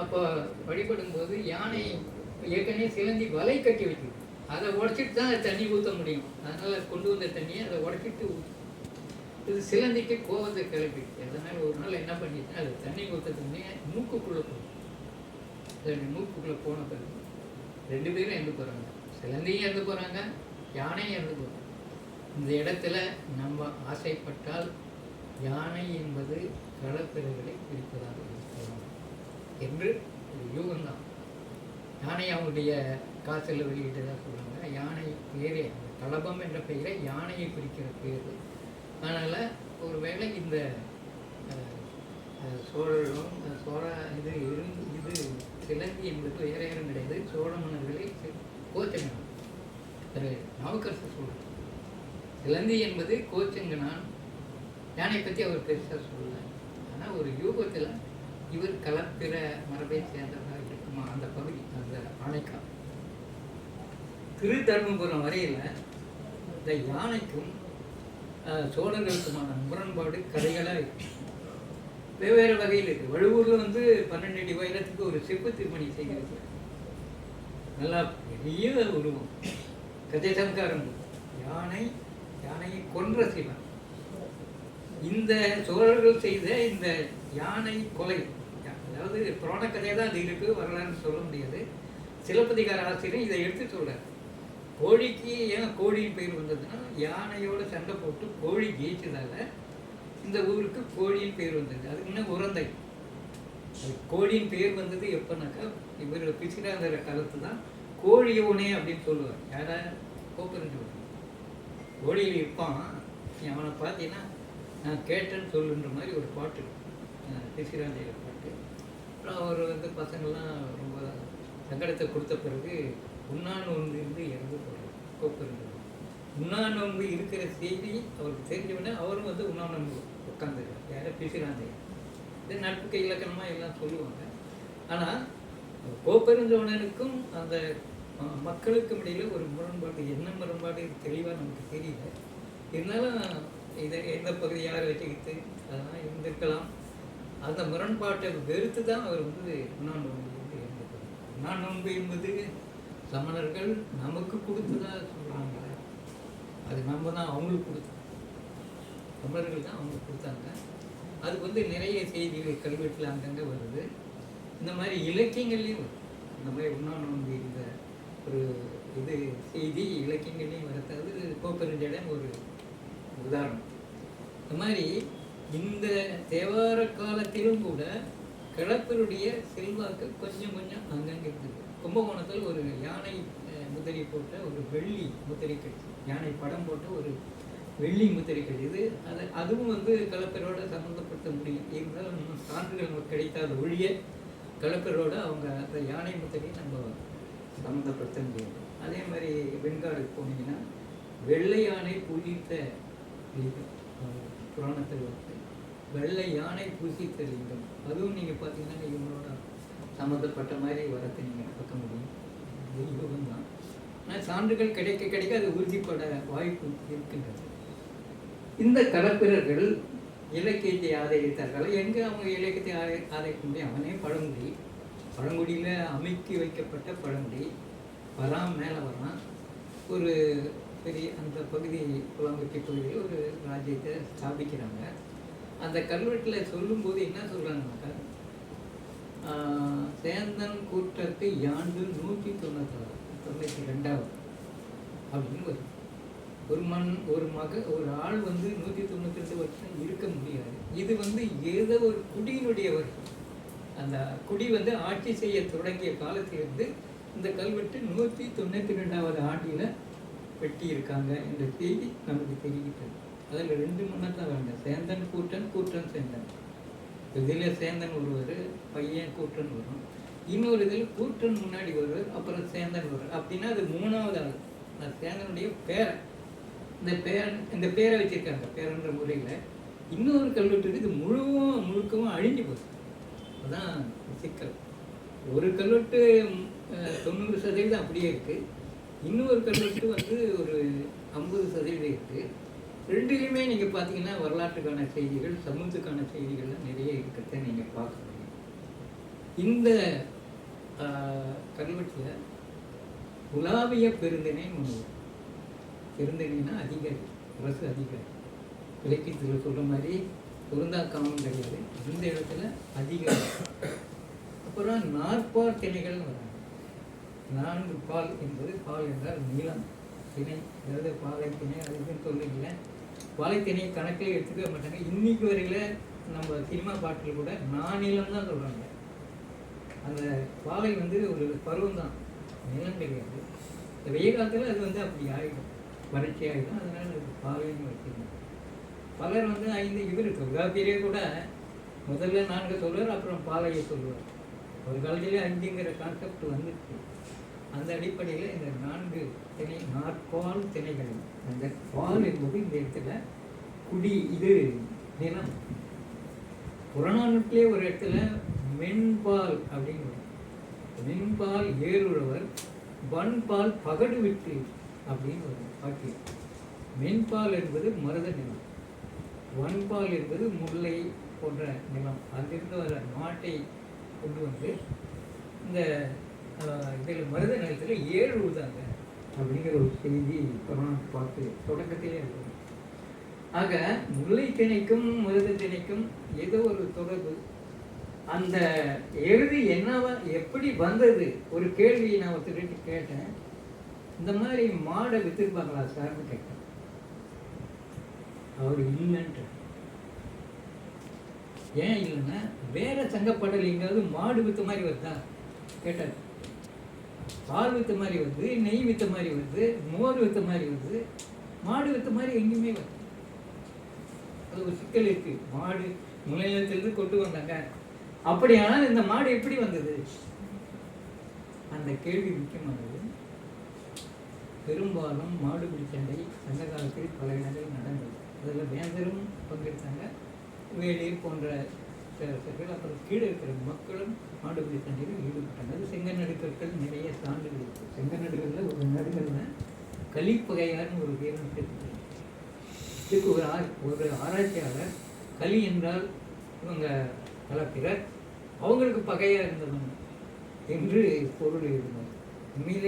அப்போ வழிபடும் போது யானை ஏற்கனவே சிலந்தி வலை கட்டி வைக்குது. அதை உடச்சிட்டு தான் தண்ணி ஊற்ற முடியும். அதனால கொண்டு வந்த தண்ணியை அதை உடச்சிட்டு இது சிலந்திக்கு கோவத்தை கிளப்பிடுச்சு அதனால ஒரு நாள் என்ன பண்ணிட்டேன் அது தண்ணி ஊற்ற தண்ணியை மூக்குக்குள்ளே போகும். மூக்குக்குள்ளே போன பிறகு ரெண்டு பேரும் இறந்து போகிறாங்க சிலந்தியும் இறந்து போகிறாங்க யானையும் இறந்து போகிறாங்க இந்த இடத்துல நம்ம ஆசைப்பட்டால் யானை என்பது களப்பிறர்களை பிரிப்பதாக என்று யூகம்தான். யானை அவங்களுடைய காசில் வெளியிட்டதாக சொல்கிறாங்க யானை பேரே அந்த கலபம் என்ற பெயரை யானையை குறிக்கிற பேர். அதனால் ஒருவேளை இந்த சோழரும் சோழ இது இருந்து இது சிலந்தி என்பது வேற யாரும் கிடையாது. சோழ மன்னர்களை கோச்சங்கனான். திரு நாவுக்கரசர் சொல்றார். சிலந்தி என்பது கோச்சங்கனான். யானை பற்றி அவர் பெருசாக சொல்லலை. ஆனால் ஒரு யூகத்தில் இவர் கலப்பிற மரபை சேர்ந்தவராக இருக்குமா? அந்த பகுதி அந்த ஆணைக்கா. திரு தர்மபுரம் வரையில் இந்த யானைக்கும் அஹ், சோழர்களுக்குமான முரண்பாடு கதைகளாக இருக்கு. வெவ்வேறு வகையில் இருக்கு. வழுவூரில் வந்து பன்னெண்டு அடி உயரத்துக்கு ஒரு செப்பு திருமணி செய்கிறது நல்லா பெரிய உருவம். கதை சம்காரம் யானை யானையை கொன்ற சிவன். இந்த சோழர்கள் செய்த இந்த யானை கொலை. அதாவது புராண கதையை தான் அது இருக்குது வரலாறுன்னு சொல்ல முடியாது. சிலப்பதிகார ஆசிரியர் இதை எடுத்து சொல்கிறார் கோழிக்கு ஏன் கோழியின் பெயர் வந்ததுன்னா யானையோட சண்டை போட்டு கோழி ஜெயிச்சதால இந்த ஊருக்கு கோழியின் பெயர் வந்தது. அதுக்கு என்ன உரந்தை? கோழியின் பெயர் வந்தது எப்போனாக்கா இவர் பிசிராங்கிற காலத்து தான் கோழியோனே அப்படின்னு சொல்லுவார். யாரா? கோப்பரஞ்சு கோழியில் இருப்பான். அவனை பார்த்தீங்கன்னா நான் கேட்டேன்னு சொல்லுன்ற மாதிரி ஒரு பாட்டு பிசிராந்தையில் பாட்டு. அப்புறம் அவர் வந்து பசங்கள்லாம் ரொம்ப சங்கடத்தை கொடுத்த பிறகு உண்ணா நோன்பு இருந்து இறந்து போகிறார் கோப்பரஞ்சு உண்ணா நோன்பு இருக்கிற செய்தி அவருக்கு தெரிஞ்சவுடனே அவரும் வந்து உண்ணா நோன்பு உட்காந்துருக்கார் யாரும் பிசிராந்தையர் இது நட்புக்கு இலக்கணமாக எல்லாம் சொல்லுவாங்க. ஆனால் கோப்பெருஞ்சோழனுக்கும் அந்த மக்களுக்கும் இடையில் ஒரு முரண்பாடு என்ன முரண்பாடு தெளிவாக நமக்கு தெரியல. இருந்தாலும் இதை எந்த பகுதி யார் வச்சுக்கிட்டு அதெல்லாம் இருந்திருக்கலாம். அந்த முரண்பாட்டை வெறுத்து தான் அவர் வந்து உண்ணாநோன்பு வந்து உண்ணான் நோன்பு என்பது சமணர்கள் நமக்கு கொடுத்ததா சொல்கிறாங்க அது நம்ம தான் அவங்களுக்கு கொடுத்தோம் தமிழர்கள் தான் அவங்களுக்கு கொடுத்தாங்க. அதுக்கு வந்து நிறைய செய்திகள் கல்வெட்டில் அங்கங்கே வருது. இந்த மாதிரி இலக்கியங்கள்லேயும் வருது. இந்த மாதிரி உண்ணாநோன்பு இருந்த ஒரு இது செய்தி இலக்கியங்கள்லேயும் வரத்தாவது கோப்பெருஞ்சடம் ஒரு உதாரணம். இந்த மாதிரி இந்த தேவார காலத்திலும் கூட கிழப்பருடைய செல்வாக்கு கொஞ்சம் கொஞ்சம் அங்கங்கே இருந்தது. கும்பகோணத்தில் ஒரு யானை முத்திரை போட்ட ஒரு வெள்ளி முத்திரை கிடைச்சு யானை படம் போட்ட ஒரு வெள்ளி முத்திரை கிடையாது அது அதுவும் வந்து கலப்பரோட சம்மந்தப்படுத்த முடியும். இருந்தாலும் சான்றுகள் நமக்கு கிடைக்காத ஒழிய கலப்பரோட அவங்க அந்த யானை முத்திரையை நம்ம சம்மந்தப்படுத்த முடியாது. அதே மாதிரி வெண்காடுக்கு போனீங்கன்னா வெள்ளை யானை பூஜித்த புராணத்தில் வந்து வெள்ளை யானை பூசித்த லிங்கம் அதுவும் நீங்கள் பார்த்தீங்கன்னா இவங்களோட சம்மந்தப்பட்ட மாதிரி வரத்தை நீங்கள் பார்க்க முடியும். இது தான். ஆனால் சான்றுகள் கிடைக்க கிடைக்க அது உறுதிப்பட வாய்ப்பு இருக்கின்றது. இந்த கலப்பிரர்கள் இலக்கியத்தை ஆதரித்தார்கள்? எங்கே அவங்க இலக்கியத்தை ஆதை ஆதரிக்க முடியும் அவனே பழங்குடி. பழங்குடியில் அமைக்கி வைக்கப்பட்ட பழங்குடி. வரான் மேலே வரான். ஒரு பெரிய அந்த பகுதி குளம்பட்டி பகுதியில் ஒரு ராஜ்யத்தை ஸ்தாபிக்கிறாங்க. அந்த கல்வெட்டில் சொல்லும்போது என்ன சொல்கிறாங்கனாக்கா ஆஹ், சேந்தன் கூட்டத்து யாண்டு நூற்றி தொண்ணூத்தாறு தொண்ணூற்றி ரெண்டாவது அப்படின்னு வருது ஒரு மண் ஒரு மக ஒரு ஆள் வந்து நூற்றி தொண்ணூற்றி ரெண்டு வருஷம் இருக்க முடியாது. இது வந்து ஏதோ ஒரு குடியினுடைய வருஷம் அந்த குடி வந்து ஆட்சி செய்ய தொடங்கிய காலத்திலிருந்து இந்த கல்வெட்டு நூற்றி தொண்ணூற்றி ரெண்டாவது ஆண்டில் வெட்டியிருக்காங்க என்ற செய்தி நமக்கு தெரிவித்தது அதில் ரெண்டு மன்னர் தான் வேண்டாம் சேந்தன் கூட்டன் கூட்டன் சேந்தன். இதில் சேந்தன் ஒருவர் பையன் கூட்டன் வரும். இன்னொரு இதில் கூட்டன் முன்னாடி வருவார் அப்புறம் சேந்தன் வருவார் அப்படின்னா அது மூணாவது ஆள். அந்த சேந்தனுடைய பேரன் இந்த பேரன் இந்த பேரை வச்சிருக்காங்க பேரன்ற முறையில். இன்னொரு கல்வெட்டு இருக்குது இது முழுவும் முழுக்கவும் அழிஞ்சு போகுது அதுதான் சிக்கல். ஒரு கல்வெட்டு தொண்ணூறு சதவீதம் அப்படியே இருக்குது இன்னொரு கல்வெட்டு வந்து ஒரு ஐம்பது சதவீதம் இருக்குது ரெண்டுலேயுமே நீங்கள் பார்த்தீங்கன்னா வரலாற்றுக்கான செய்திகள் சமூகத்துக்கான செய்திகள்லாம் நிறைய இருக்கிறத நீங்கள் பார்க்க முடியும் இந்த கல்வெட்டில் உலாவிய பெருந்தினை ஒன்று பெருந்தினைனா அதிகாரி அரசு அதிகாரி. இலக்கியத்தில் சொல்கிற மாதிரி பொருந்தாக்காமலும் கிடையாது. இந்த இடத்துல அதிகாரி. அப்புறம் நாற்பால் திணைகள்னு வராங்க. நான்கு பால் என்பது பால் என்றால் நீளம் திணை. அதாவது பாலை திணை அது இதுன்னு சொல்றீங்களே பாலை கணக்கில் எடுத்துக்க மாட்டாங்க. இன்னைக்கு வரையில நம்ம சினிமா பாட்டில் கூட நானிலம் தான் சொல்கிறாங்க அந்த பாலை வந்து ஒரு பருவம் தான். நிலம் கிடையாது. இந்த வெயில் காலத்தில் அது வந்து அப்படி ஆகிடும் வறட்சி ஆகிடும் அதனால் அது பாலைன்னு வச்சுக்கணும் பலர் வந்து ஐந்து இவர் தொல்காப்பியரே கூட முதல்ல நான்கு சொல்லுவார் அப்புறம் பாலையை சொல்லுவார். ஒரு காலத்திலே அஞ்சுங்கிற கான்செப்ட் வந்துருக்கு அந்த அடிப்படையில் இந்த நான்கு திணை நாற்பால் திணைகள் அந்த பால் என்பது இந்த இடத்துல குடி இது நிலம். புறநானூற்றிலே ஒரு இடத்துல மென்பால் அப்படின்னு வரும். மென்பால் ஏறுழவர் வன்பால் பகடு விட்டு அப்படின்னு ஒரு வாக்கியம். மென்பால் என்பது மருத நிலம். வன்பால் என்பது முல்லை போன்ற நிலம். அங்கிருந்து வர மாட்டை கொண்டு வந்து இந்த இதில் மருத நிலத்தில் ஏழு உழுதாங்க அப்படிங்கிற ஒரு செய்தி புறநானூற்று பார்த்து தொடக்கத்திலே இருக்கும் ஆக முல்லை திணைக்கும் மருத திணைக்கும் ஏதோ ஒரு தொடர்பு. அந்த எழுதி என்னவா எப்படி வந்தது? ஒரு கேள்வியை நான் ஒருத்தர்கிட்ட கேட்டேன். இந்த மாதிரி மாடை வித்திருப்பாங்களா சார்னு கேட்டேன். அவர் இல்லைன்ட்டு ஏன் இல்லைன்னா வேற சங்கப்பாடல் எங்காவது மாடு வித்த மாதிரி வருதா? கேட்டார். பால் வித்த மாதிரி வருது நெய் வித்த மாதிரி வருது மோர் வித்த மாதிரி வருது மாடு வித்த மாதிரி எங்கேயுமே வருது அது ஒரு சிக்கல் இருக்கு. மாடு முலைநிலத்திலிருந்து கொண்டு வந்தாங்க. அப்படியானால் இந்த மாடு எப்படி வந்தது? அந்த கேள்வி முக்கியமானது பெரும்பாலும் மாடு பிடிச்சண்டை சங்க காலத்தில் பல இடங்களில் நடந்தது. அதில் வேந்தரும் பங்கெடுத்தாங்க. வேலூர் போன்ற சிலர்கள் அப்புறம் கீழே இருக்கிற மக்களும் மாடுபிடி சண்டையில் ஈடுபட்டனர். செங்க செங்கநடுக்கர்கள் நிறைய சான்றுகள் செங்க செங்கநடுகளில் ஒரு நடுகளில் கலிப்பகையார்னு ஒரு வீரன் சேர்த்து இதுக்கு ஒரு ஆர் ஒரு ஆராய்ச்சியாளர் கலி என்றால் இவங்க பல பிறர் அவங்களுக்கு பகையாக இருந்தவங்க என்று பொருள் எழுதினார் உண்மையிலே